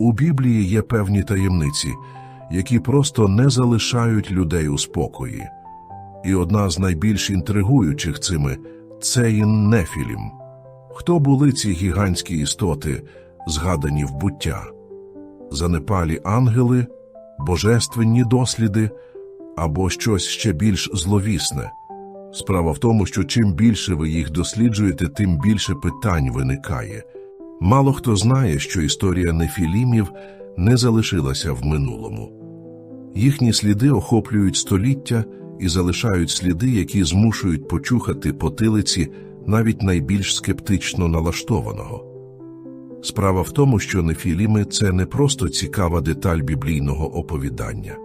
У Біблії є певні таємниці, які просто не залишають людей у спокої. І одна з найбільш інтригуючих цими це Нефілім. Хто були ці гігантські істоти, згадані в буття? Занепалі ангели, божественні досліди або щось ще більш зловісне? Справа в тому, що чим більше ви їх досліджуєте, тим більше питань виникає. Мало хто знає, що історія нефілімів не залишилася в минулому. Їхні сліди охоплюють століття і залишають сліди, які змушують почухати потилиці навіть найбільш скептично налаштованого. Справа в тому, що нефіліми це не просто цікава деталь біблійного оповідання.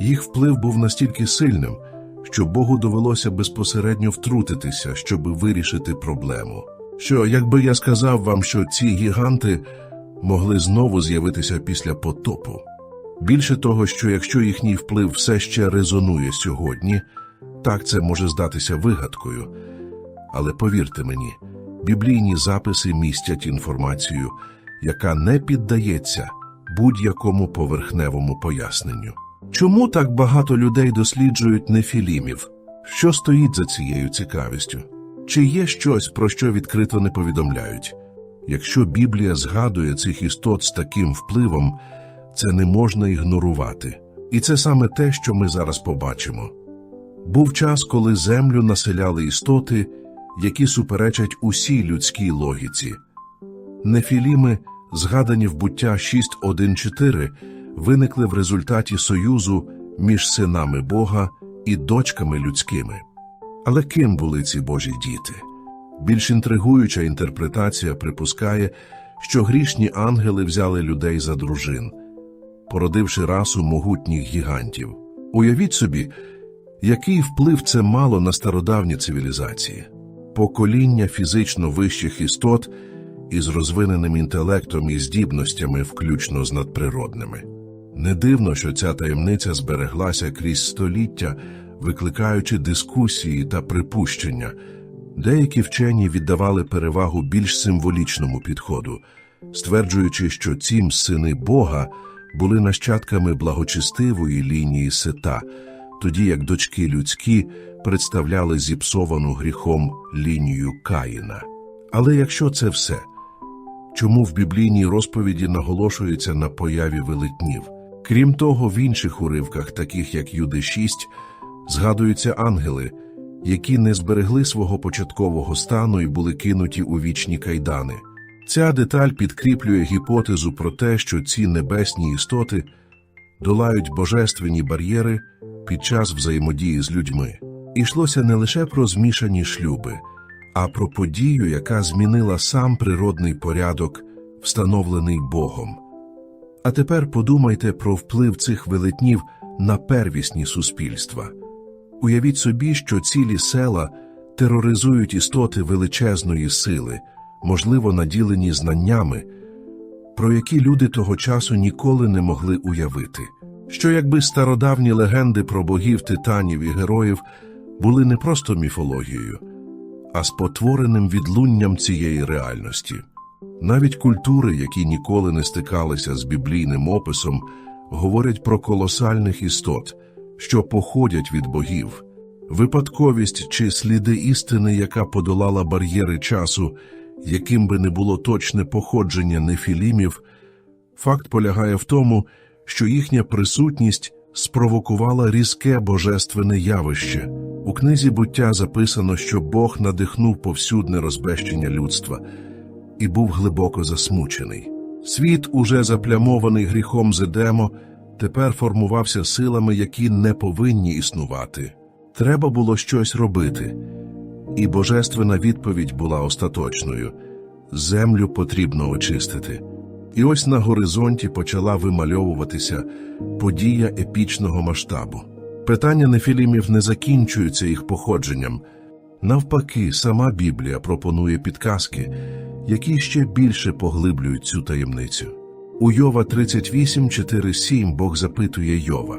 Їх вплив був настільки сильним, що Богу довелося безпосередньо втрутитися, щоб вирішити проблему. Що, якби я сказав вам, що ці гіганти могли знову з'явитися після потопу. Більше того, що якщо їхній вплив все ще резонує сьогодні, так це може здатися вигадкою. Але повірте мені, біблійні записи містять інформацію, яка не піддається будь-якому поверхневому поясненню. Чому так багато людей досліджують нефілімів? Що стоїть за цією цікавістю? Чи є щось, про що відкрито не повідомляють? Якщо Біблія згадує цих істот з таким впливом, це не можна ігнорувати. І це саме те, що ми зараз побачимо. Був час, коли землю населяли істоти, які суперечать усій людській логіці. Нефіліми, згадані в буття 6.1.4, виникли в результаті союзу між синами Бога і дочками людськими. Але ким були ці Божі діти? Більш інтригуюча інтерпретація припускає, що грішні ангели взяли людей за дружин, породивши расу могутніх гігантів. Уявіть собі, який вплив це мало на стародавні цивілізації, покоління фізично вищих істот із розвиненим інтелектом і здібностями, включно з надприродними. Не дивно, що ця таємниця збереглася крізь століття, викликаючи дискусії та припущення. Деякі вчені віддавали перевагу більш символічному підходу, стверджуючи, що ці сини Бога були нащадками благочестивої лінії сета, тоді як дочки людські представляли зіпсовану гріхом лінію Каїна. Але якщо це все, чому в біблійній розповіді наголошується на появі велетнів? Крім того, в інших уривках, таких як Юди 6, згадуються ангели, які не зберегли свого початкового стану і були кинуті у вічні кайдани. Ця деталь підкріплює гіпотезу про те, що ці небесні істоти долають божественні бар'єри під час взаємодії з людьми. Ішлося не лише про змішані шлюби, а про подію, яка змінила сам природний порядок, встановлений Богом. А тепер подумайте про вплив цих велетнів на первісні суспільства. Уявіть собі, що цілі села тероризують істоти величезної сили, можливо, наділені знаннями, про які люди того часу ніколи не могли уявити. Що якби стародавні легенди про богів, титанів і героїв були не просто міфологією, а спотвореним відлунням цієї реальності. Навіть культури, які ніколи не стикалися з біблійним описом, говорять про колосальних істот, що походять від богів. Випадковість чи сліди істини, яка подолала бар'єри часу, яким би не було точне походження нефілімів, факт полягає в тому, що їхня присутність спровокувала різке божественне явище. У книзі буття записано, що Бог надихнув повсюдне розбещення людства і був глибоко засмучений. Світ, уже заплямований гріхом Зедемо, тепер формувався силами, які не повинні існувати. Треба було щось робити, і божественна відповідь була остаточною землю потрібно очистити. І ось на горизонті почала вимальовуватися подія епічного масштабу. Питання нефілімів не закінчуються їх походженням. Навпаки, сама Біблія пропонує підказки, які ще більше поглиблюють цю таємницю. У Йова 38, 4, 7 Бог запитує Йова,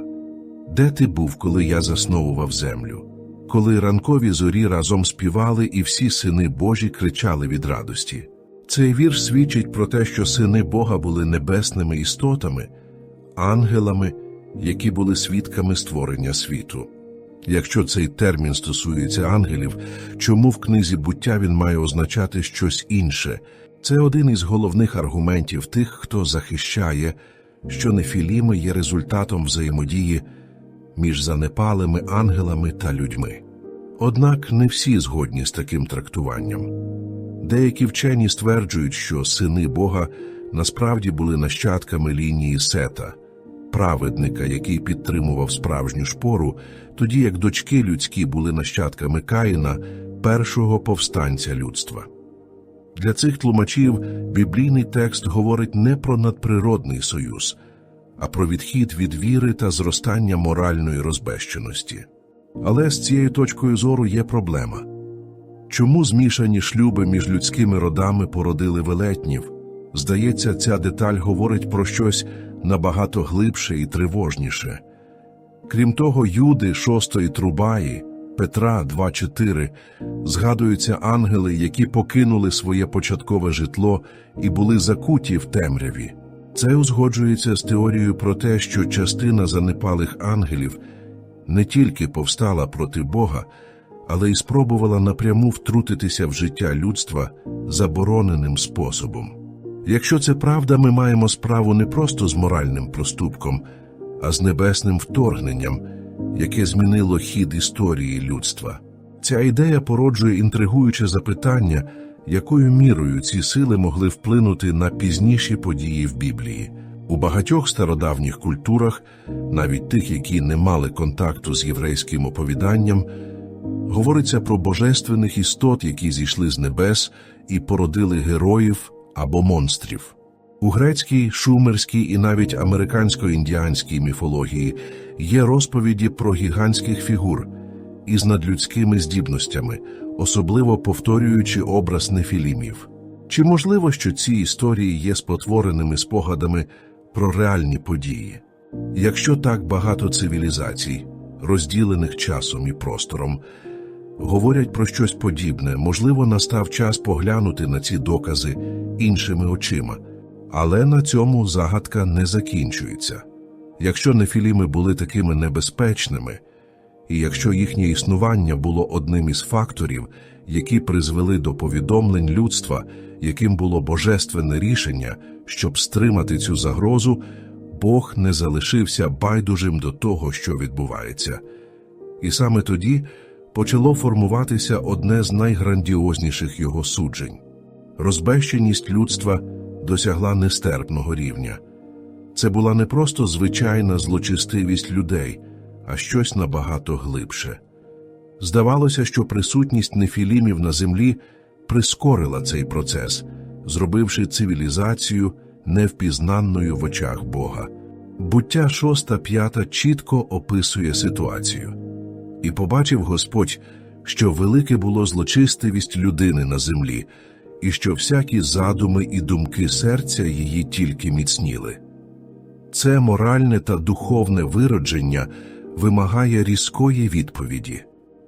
де ти був, коли я засновував землю? Коли ранкові зорі разом співали і всі сини Божі кричали від радості. Цей вірш свідчить про те, що сини Бога були небесними істотами, ангелами, які були свідками створення світу. Якщо цей термін стосується ангелів, чому в книзі буття він має означати щось інше? Це один із головних аргументів тих, хто захищає, що нефіліми є результатом взаємодії між занепалими ангелами та людьми. Однак не всі згодні з таким трактуванням. Деякі вчені стверджують, що сини Бога насправді були нащадками лінії Сета, праведника, який підтримував справжню шпору, тоді як дочки людські були нащадками Каїна, першого повстанця людства. Для цих тлумачів біблійний текст говорить не про надприродний союз, а про відхід від віри та зростання моральної розбещеності. Але з цією точкою зору є проблема. Чому змішані шлюби між людськими родами породили велетнів? Здається, ця деталь говорить про щось набагато глибше і тривожніше. Крім того, Юди шостої Трубаї, Петра 2.4 згадуються ангели, які покинули своє початкове житло і були закуті в темряві. Це узгоджується з теорією про те, що частина занепалих ангелів не тільки повстала проти Бога, але й спробувала напряму втрутитися в життя людства забороненим способом. Якщо це правда, ми маємо справу не просто з моральним проступком, а з небесним вторгненням, яке змінило хід історії людства. Ця ідея породжує інтригуюче запитання, якою мірою ці сили могли вплинути на пізніші події в Біблії. У багатьох стародавніх культурах, навіть тих, які не мали контакту з єврейським оповіданням, говориться про божественних істот, які зійшли з небес і породили героїв або монстрів. У грецькій, шумерській і навіть американсько-індіанській міфології є розповіді про гігантських фігур із надлюдськими здібностями, особливо повторюючи образ нефілімів. Чи можливо, що ці історії є спотвореними спогадами про реальні події? Якщо так багато цивілізацій, розділених часом і простором, говорять про щось подібне, можливо, настав час поглянути на ці докази іншими очима. Але на цьому загадка не закінчується. Якщо нефіліми були такими небезпечними, і якщо їхнє існування було одним із факторів, які призвели до повідомлень людства, яким було божественне рішення, щоб стримати цю загрозу, Бог не залишився байдужим до того, що відбувається. І саме тоді почало формуватися одне з найграндіозніших його суджень. Розбещеність людства досягла нестерпного рівня. Це була не просто звичайна злочистивість людей, а щось набагато глибше. Здавалося, що присутність нефілімів на землі прискорила цей процес, зробивши цивілізацію невпізнанною в очах Бога. Буття шоста п'ята чітко описує ситуацію. І побачив Господь, що велике було злочистивість людини на землі, і що всякі задуми і думки серця її тільки міцніли. Це моральне та духовне виродження вимагає різкої відповіді.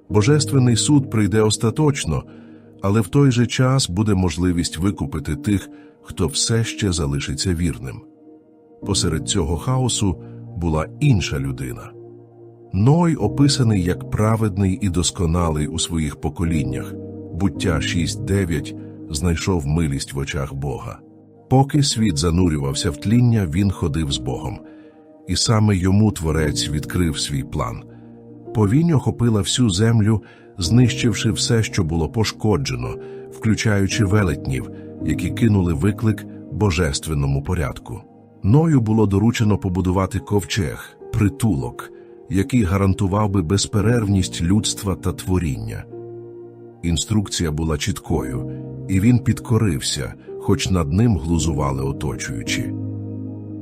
Божественний суд прийде остаточно, але в той же час буде можливість викупити тих, хто все ще залишиться вірним. Посеред цього хаосу була інша людина. Ной описаний як праведний і досконалий у своїх поколіннях, буття 6.9 знайшов милість в очах Бога. Поки світ занурювався в тління, він ходив з Богом, і саме йому творець відкрив свій план. Повінь охопила всю землю, знищивши все, що було пошкоджено, включаючи велетнів, які кинули виклик божественному порядку. Ною було доручено побудувати ковчег, притулок, який гарантував би безперервність людства та творіння. Інструкція була чіткою, і він підкорився, хоч над ним глузували оточуючі.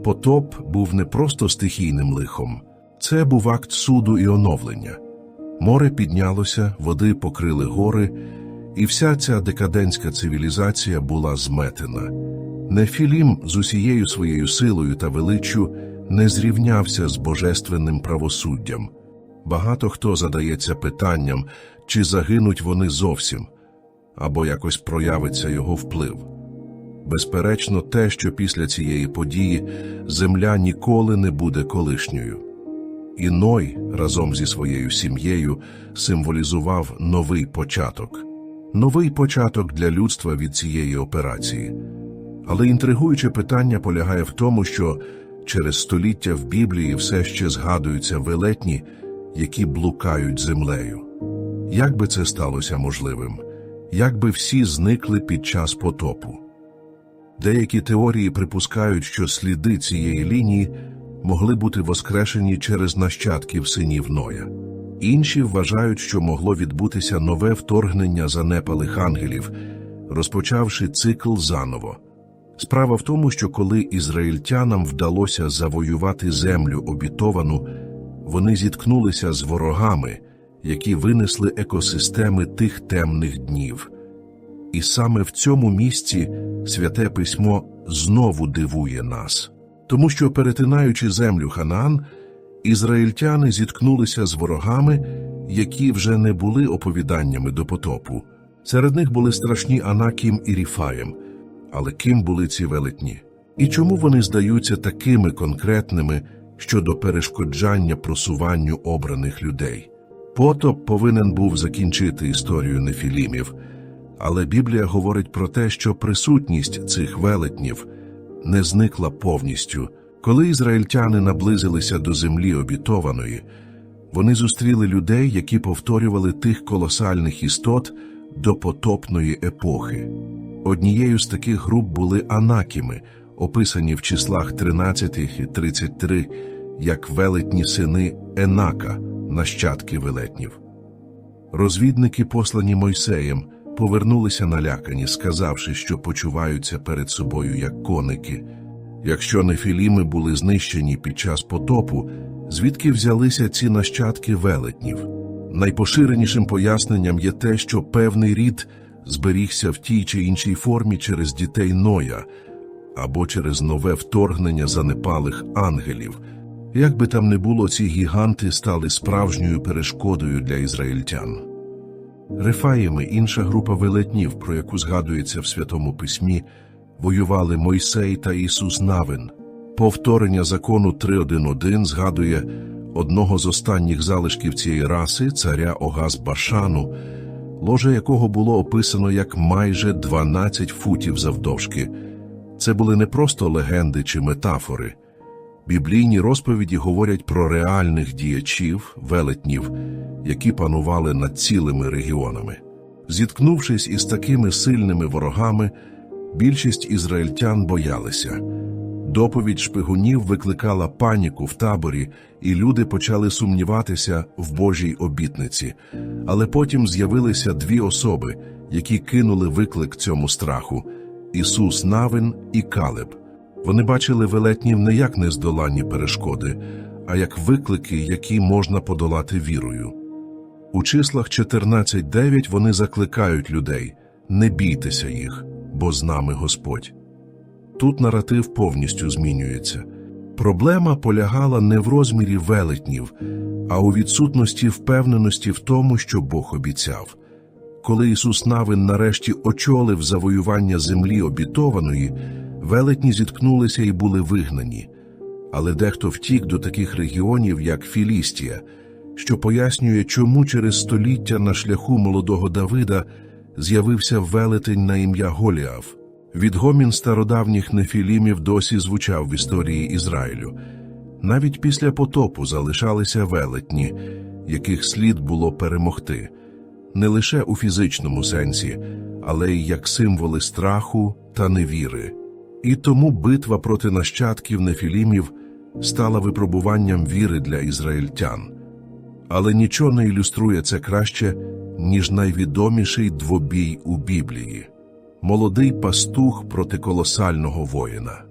Потоп був не просто стихійним лихом, це був акт суду і оновлення. Море піднялося, води покрили гори, і вся ця декадентська цивілізація була зметена. Нефілім з усією своєю силою та величчю не зрівнявся з божественним правосуддям. Багато хто задається питанням, чи загинуть вони зовсім, або якось проявиться його вплив. Безперечно, те, що після цієї події земля ніколи не буде колишньою. І Ной разом зі своєю сім'єю символізував новий початок. Новий початок для людства від цієї операції. Але інтригуюче питання полягає в тому, що через століття в Біблії все ще згадуються велетні, які блукають землею. Як би це сталося можливим? Як би всі зникли під час потопу? Деякі теорії припускають, що сліди цієї лінії могли бути воскрешені через нащадків синів Ноя. Інші вважають, що могло відбутися нове вторгнення занепалих ангелів, розпочавши цикл заново. Справа в тому, що коли ізраїльтянам вдалося завоювати землю обітовану, вони зіткнулися з ворогами, які винесли екосистеми тих темних днів. І саме в цьому місці святе письмо знову дивує нас, тому що, перетинаючи землю Ханаан, ізраїльтяни зіткнулися з ворогами, які вже не були оповіданнями до потопу. Серед них були страшні Анакім і Ріфаєм. Але ким були ці велетні? І чому вони здаються такими конкретними щодо перешкоджання просуванню обраних людей? Потоп повинен був закінчити історію нефілімів, але Біблія говорить про те, що присутність цих велетнів не зникла повністю. Коли ізраїльтяни наблизилися до землі обітованої, вони зустріли людей, які повторювали тих колосальних істот до потопної епохи. Однією з таких груп були анакіми, описані в числах 13 і 33, як велетні сини Енака, нащадки велетнів. Розвідники, послані Мойсеєм, повернулися налякані, сказавши, що почуваються перед собою як коники. Якщо нефіліми були знищені під час потопу, звідки взялися ці нащадки велетнів? Найпоширенішим поясненням є те, що певний рід зберігся в тій чи іншій формі через дітей Ноя або через нове вторгнення занепалих ангелів. Як би там не було, ці гіганти стали справжньою перешкодою для ізраїльтян. Рефаїми, інша група велетнів, про яку згадується в Святому Письмі, воювали Мойсей та Ісус Навин. Повторення закону 3.1.1 згадує одного з останніх залишків цієї раси, царя Огаз Башану, ложе якого було описано як майже 12 футів завдовжки. Це були не просто легенди чи метафори. Біблійні розповіді говорять про реальних діячів, велетнів, які панували над цілими регіонами. Зіткнувшись із такими сильними ворогами, більшість ізраїльтян боялися. Доповідь шпигунів викликала паніку в таборі, і люди почали сумніватися в Божій обітниці. Але потім з'явилися дві особи, які кинули виклик цьому страху Ісус Навин і Калеб. Вони бачили велетнів не як нездоланні перешкоди, а як виклики, які можна подолати вірою. У числах 14.9 вони закликають людей не бійтеся їх, бо з нами Господь. Тут наратив повністю змінюється. Проблема полягала не в розмірі велетнів, а у відсутності впевненості в тому, що Бог обіцяв. Коли Ісус Навин нарешті очолив завоювання землі обітованої, велетні зіткнулися і були вигнані. Але дехто втік до таких регіонів, як Філістія, що пояснює, чому через століття на шляху молодого Давида з'явився велетень на ім'я Голіаф. Відгомін стародавніх нефілімів досі звучав в історії Ізраїлю. Навіть після потопу залишалися велетні, яких слід було перемогти, не лише у фізичному сенсі, але й як символи страху та невіри. І тому битва проти нащадків нефілімів стала випробуванням віри для ізраїльтян. Але нічого не ілюструє це краще, ніж найвідоміший двобій у Біблії молодий пастух проти колосального воїна,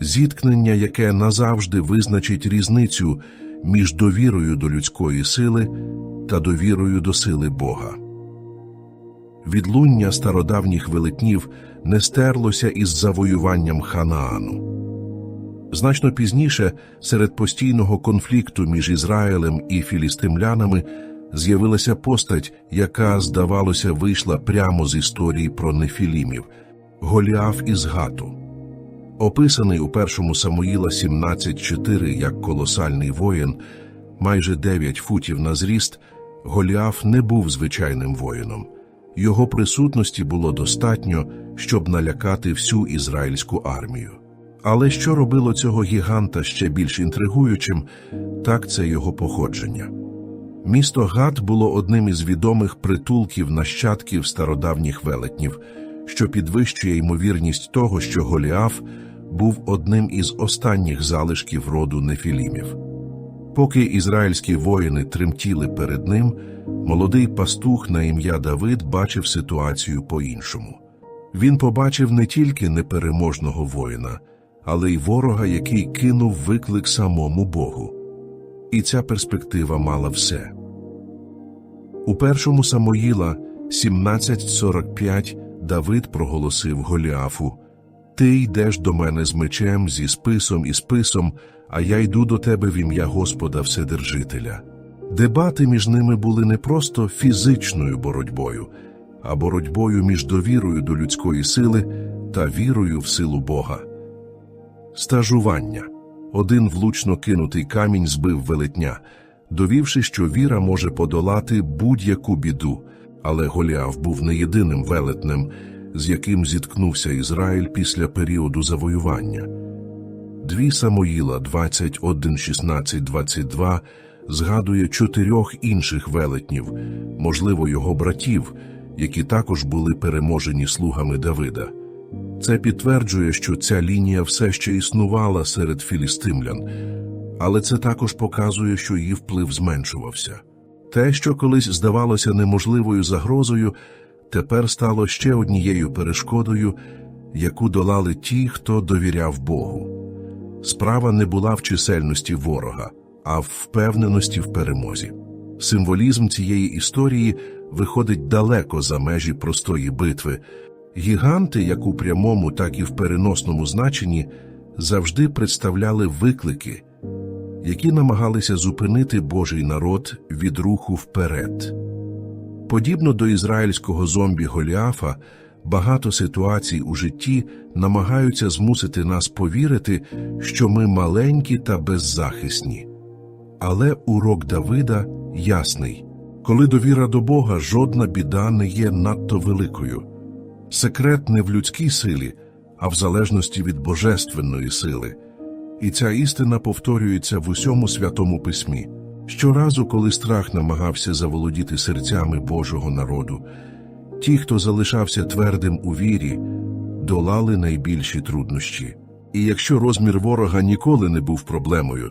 зіткнення, яке назавжди визначить різницю між довірою до людської сили та довірою до сили Бога. Відлуння стародавніх велетнів не стерлося із завоюванням Ханаану. Значно пізніше, серед постійного конфлікту між Ізраїлем і філістимлянами, з'явилася постать, яка, здавалося, вийшла прямо з історії про нефілімів. Голіаф із Гату. Описаний у першому Самуїла 17.4 як колосальний воїн, майже 9 футів на зріст, Голіаф не був звичайним воїном. Його присутності було достатньо, щоб налякати всю ізраїльську армію. Але що робило цього гіганта ще більш інтригуючим, так це його походження. Місто Гат було одним із відомих притулків нащадків стародавніх велетнів, що підвищує ймовірність того, що Голіаф був одним із останніх залишків роду нефілімів. Поки ізраїльські воїни тремтіли перед ним, молодий пастух на ім'я Давид бачив ситуацію по-іншому. Він побачив не тільки непереможного воїна, але й ворога, який кинув виклик самому Богу. І ця перспектива мала все. У першому Самоїла 17.45 Давид проголосив Голіафу «Ти йдеш до мене з мечем, зі списом і списом, а я йду до тебе в ім'я Господа Вседержителя». Дебати між ними були не просто фізичною боротьбою, а боротьбою між довірою до людської сили та вірою в силу Бога. Стажування. Один влучно кинутий камінь збив велетня, довівши, що віра може подолати будь-яку біду, але Голіаф був не єдиним велетнем, з яким зіткнувся Ізраїль після періоду завоювання. Дві Самоїла 21, 16, 22 згадує чотирьох інших велетнів, можливо, його братів, які також були переможені слугами Давида. Це підтверджує, що ця лінія все ще існувала серед філістимлян, але це також показує, що її вплив зменшувався. Те, що колись здавалося неможливою загрозою, тепер стало ще однією перешкодою, яку долали ті, хто довіряв Богу. Справа не була в чисельності ворога, а в впевненості в перемозі. Символізм цієї історії виходить далеко за межі простої битви. Гіганти, як у прямому, так і в переносному значенні, завжди представляли виклики, які намагалися зупинити Божий народ від руху вперед. Подібно до ізраїльського зомбі Голіафа, багато ситуацій у житті намагаються змусити нас повірити, що ми маленькі та беззахисні. Але урок Давида ясний коли довіра до Бога, жодна біда не є надто великою. Секрет не в людській силі, а в залежності від божественної сили. І ця істина повторюється в усьому святому письмі. Щоразу, коли страх намагався заволодіти серцями Божого народу, ті, хто залишався твердим у вірі, долали найбільші труднощі. І якщо розмір ворога ніколи не був проблемою,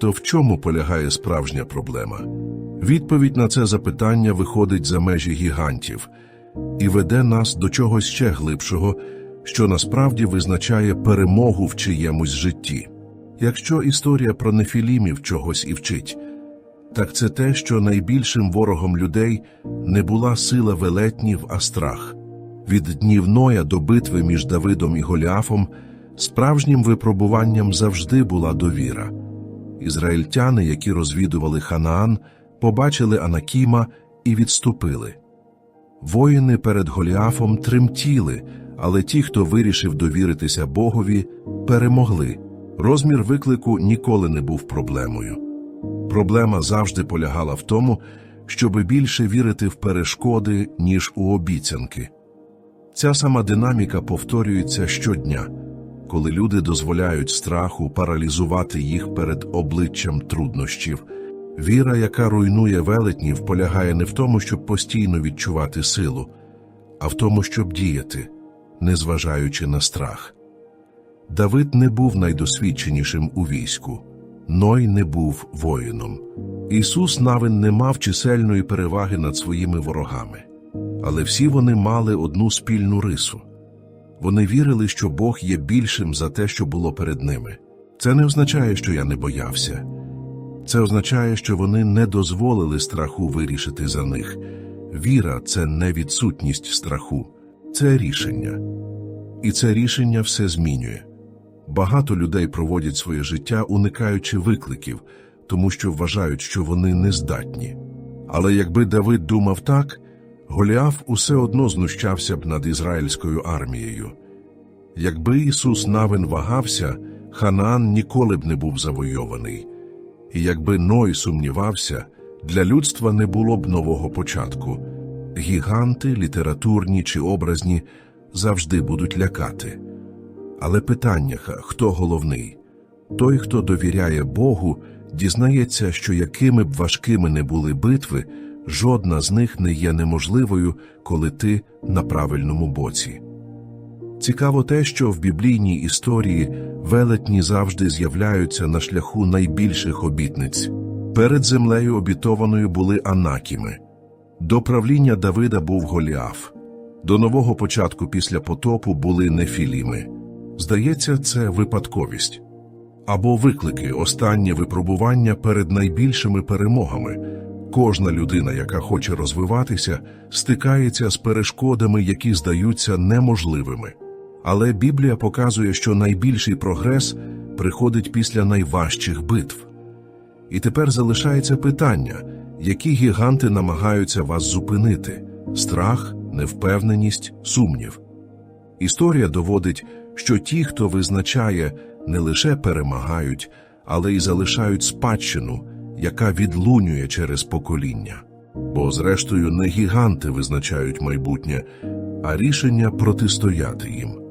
то в чому полягає справжня проблема? Відповідь на це запитання виходить за межі гігантів і веде нас до чогось ще глибшого, що насправді визначає перемогу в чиємусь житті. Якщо історія про нефілімів чогось і вчить, так це те, що найбільшим ворогом людей не була сила велетнів, а страх. Від днів Ноя до битви між Давидом і Голіафом справжнім випробуванням завжди була довіра. Ізраїльтяни, які розвідували Ханаан, побачили Анакіма і відступили. Воїни перед Голіафом тремтіли, але ті, хто вирішив довіритися Богові, перемогли. Розмір виклику ніколи не був проблемою. Проблема завжди полягала в тому, щоб більше вірити в перешкоди, ніж у обіцянки. Ця сама динаміка повторюється щодня, коли люди дозволяють страху паралізувати їх перед обличчям труднощів. Віра, яка руйнує велетнів, полягає не в тому, щоб постійно відчувати силу, а в тому, щоб діяти, незважаючи на страх. Давид не був найдосвідченішим у війську, Ной не був воїном. Ісус навин не мав чисельної переваги над своїми ворогами, але всі вони мали одну спільну рису. Вони вірили, що Бог є більшим за те, що було перед ними. Це не означає, що я не боявся. Це означає, що вони не дозволили страху вирішити за них. Віра це не відсутність страху, це рішення. І це рішення все змінює. Багато людей проводять своє життя, уникаючи викликів, тому що вважають, що вони нездатні. Але якби Давид думав так, Голіаф усе одно знущався б над ізраїльською армією. Якби Ісус Навин вагався, Ханаан ніколи б не був завойований. І якби Ной сумнівався, для людства не було б нового початку. Гіганти, літературні чи образні, завжди будуть лякати. Але питання, хто головний? Той, хто довіряє Богу, дізнається, що якими б важкими не були битви, жодна з них не є неможливою, коли ти на правильному боці. Цікаво те, що в біблійній історії велетні завжди з'являються на шляху найбільших обітниць. Перед землею обітованою були Анакіми. До правління Давида був Голіаф. До нового початку після потопу були Нефіліми. Здається, це випадковість. Або виклики, останнє випробування перед найбільшими перемогами. Кожна людина, яка хоче розвиватися, стикається з перешкодами, які здаються неможливими. Але Біблія показує, що найбільший прогрес приходить після найважчих битв. І тепер залишається питання, які гіганти намагаються вас зупинити: страх, невпевненість, сумнів. Історія доводить, що ті, хто визначає, не лише перемагають, але й залишають спадщину, яка відлунює через покоління. Бо, зрештою, не гіганти визначають майбутнє, а рішення протистояти їм.